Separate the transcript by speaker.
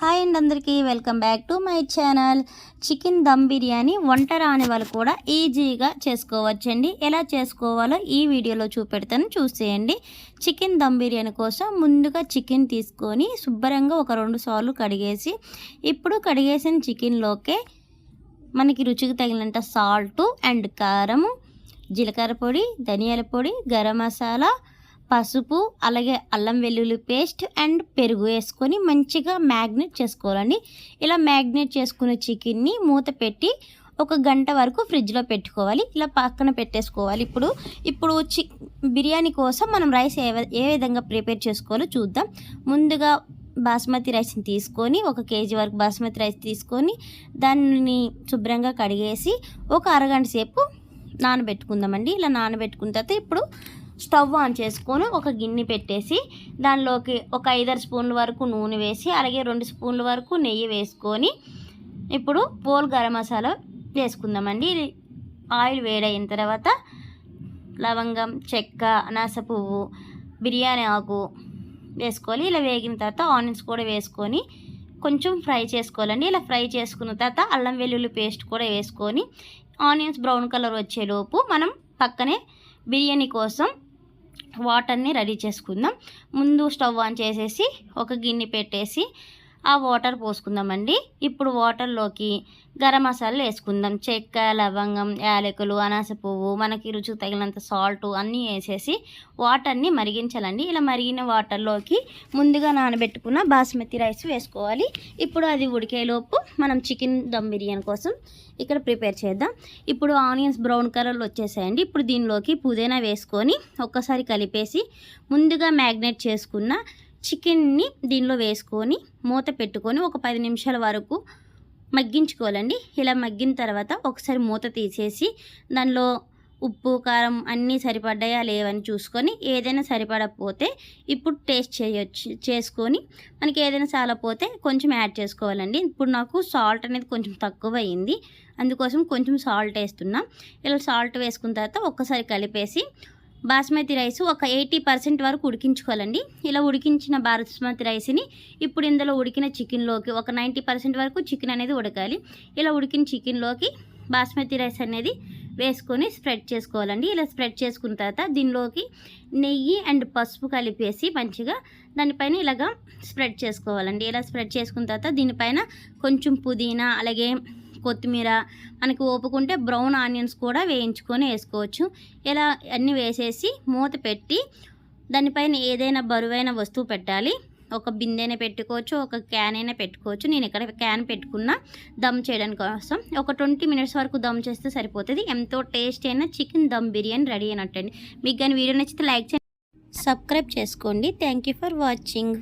Speaker 1: Hi and అందరికీ welcome back to my channel. Chicken dum biryani వంట రాని వాళ్ళు కూడా ఈజీగా చేసుకోవచ్చండి. ఎలా చేసుకోవాలో ఈ వీడియోలో చూపెడతాను చూసేయండి. చికెన్ దమ్ బిర్యానీ కోసం ముందుగా చికెన్ తీసుకొని శుభ్రంగా ఒక రెండు సార్లు కడిగేసి ఇప్పుడు కడిగేసిన చికెన్లోకే మనకి రుచికి తగినంత సాల్టు అండ్ కారము జీలకర్ర పొడి ధనియాల పొడి గరం మసాలా పసుపు అలాగే అల్లం వెల్లుల్లి పేస్ట్ అండ్ పెరుగు వేసుకొని మంచిగా మ్యాగ్నేట్ చేసుకోవాలండి. ఇలా మ్యాగ్నేట్ చేసుకున్న చికెన్ని మూత పెట్టి ఒక గంట వరకు ఫ్రిడ్జ్లో పెట్టుకోవాలి. ఇలా పక్కన పెట్టేసుకోవాలి. ఇప్పుడు ఇప్పుడు చి బిర్యానీ కోసం మనం రైస్ ఏ ఏ విధంగా ప్రిపేర్ చేసుకోవాలో చూద్దాం. ముందుగా బాస్మతి రైస్ని తీసుకొని ఒక కేజీ వరకు బాస్మతి రైస్ తీసుకొని దాన్ని శుభ్రంగా కడిగేసి ఒక అరగంట సేపు నానబెట్టుకుందామండి. ఇలా నానబెట్టుకున్న తర్వాత ఇప్పుడు స్టవ్ ఆన్ చేసుకొని ఒక గిన్నె పెట్టేసి దానిలోకి ఒక ఐదారు స్పూన్ల వరకు నూనె వేసి అలాగే రెండు స్పూన్ల వరకు నెయ్యి వేసుకొని ఇప్పుడు పోల్ గరం మసాలా వేసుకుందామండి. ఆయిల్ వేడైన తర్వాత లవంగం చెక్క అనాస పువ్వు బిర్యానీ ఆకు వేసుకోవాలి ఇలా వేగిన తర్వాత ఆనియన్స్ కూడా వేసుకొని కొంచెం ఫ్రై చేసుకోవాలండి. ఇలా ఫ్రై చేసుకున్న తర్వాత అల్లం వెల్లుల్లి పేస్ట్ కూడా వేసుకొని ఆనియన్స్ బ్రౌన్ కలర్ వచ్చేలోపు మనం పక్కనే బిర్యానీ కోసం వాటర్ని రెడీ చేసుకుందాం. ముందు స్టవ్ ఆన్ చేసేసి ఒక గిన్నె పెట్టేసి ఆ వాటర్ పోసుకుందామండి. ఇప్పుడు వాటర్లోకి గరం మసాలాలు వేసుకుందాం. చెక్క లవంగం యాలకులు అనాస పువ్వు మనకి రుచి తగినంత సాల్ట్ అన్నీ వేసేసి వాటర్ని మరిగించాలండి. ఇలా మరిగిన వాటర్లోకి ముందుగా నానబెట్టుకున్న బాస్మతి రైస్ వేసుకోవాలి. ఇప్పుడు అది ఉడికేలోపు మనం చికెన్ దమ్ బిర్యానీ కోసం ఇక్కడ ప్రిపేర్ చేద్దాం. ఇప్పుడు ఆనియన్స్ బ్రౌన్ కలర్లో వచ్చేసాయండి. ఇప్పుడు దీనిలోకి పుదీనా వేసుకొని ఒక్కసారి కలిపేసి ముందుగా మ్యాగ్నేట్ చేసుకున్న చికెన్ని దీనిలో వేసుకొని మూత పెట్టుకొని ఒక పది నిమిషాల వరకు మగ్గించుకోవాలండి. ఇలా మగ్గిన తర్వాత ఒకసారి మూత తీసేసి దానిలో ఉప్పు కారం అన్నీ సరిపడ్డాయా లేవని చూసుకొని ఏదైనా సరిపడకపోతే ఇప్పుడు టేస్ట్ చేయొచ్చు చేసుకొని మనకి ఏదైనా చాలపోతే కొంచెం యాడ్ చేసుకోవాలండి. ఇప్పుడు నాకు సాల్ట్ అనేది కొంచెం తక్కువ అయింది అందుకోసం కొంచెం సాల్ట్ వేస్తున్నా. ఇలా సాల్ట్ వేసుకున్న తర్వాత ఒక్కసారి కలిపేసి బాస్మతి రైస్ ఒక ఎయిటీ పర్సెంట్ వరకు ఉడికించుకోవాలండి. ఇలా ఉడికించిన బాస్మతి రైస్ని ఇప్పుడు ఇందులో ఉడికిన చికెన్లోకి ఒక నైంటీ పర్సెంట్ వరకు చికెన్ అనేది ఉడకాలి. ఇలా ఉడికిన చికెన్లోకి బాస్మతి రైస్ అనేది వేసుకొని స్ప్రెడ్ చేసుకోవాలండి. ఇలా స్ప్రెడ్ చేసుకున్న తర్వాత దీనిలోకి నెయ్యి అండ్ పసుపు కలిపేసి మంచిగా దానిపైన ఇలాగా స్ప్రెడ్ చేసుకోవాలండి. ఇలా స్ప్రెడ్ చేసుకున్న తర్వాత దీనిపైన కొంచెం పుదీనా అలాగే కొత్తిమీర మనకి ఓపుకుంటే బ్రౌన్ ఆనియన్స్ కూడా వేయించుకొని వేసుకోవచ్చు. ఇలా అన్నీ వేసేసి మూత పెట్టి దానిపైన ఏదైనా బరువైన వస్తువు పెట్టాలి. ఒక బిందెనే పెట్టుకోవచ్చు ఒక క్యాన్ అయినా పెట్టుకోవచ్చు. నేను ఇక్కడ క్యాన్ పెట్టుకున్న దమ్ చేయడానికి కోసం. ఒక ట్వంటీ మినిట్స్ వరకు దమ్ చేస్తే సరిపోతుంది. ఎంతో టేస్ట్ అయిన చికెన్ దమ్ బిర్యానీ రెడీ అయినట్టండి. మీకు కానీ వీడియో నచ్చితే లైక్ చేయండి. సబ్స్క్రైబ్ చేసుకోండి. Thank for watching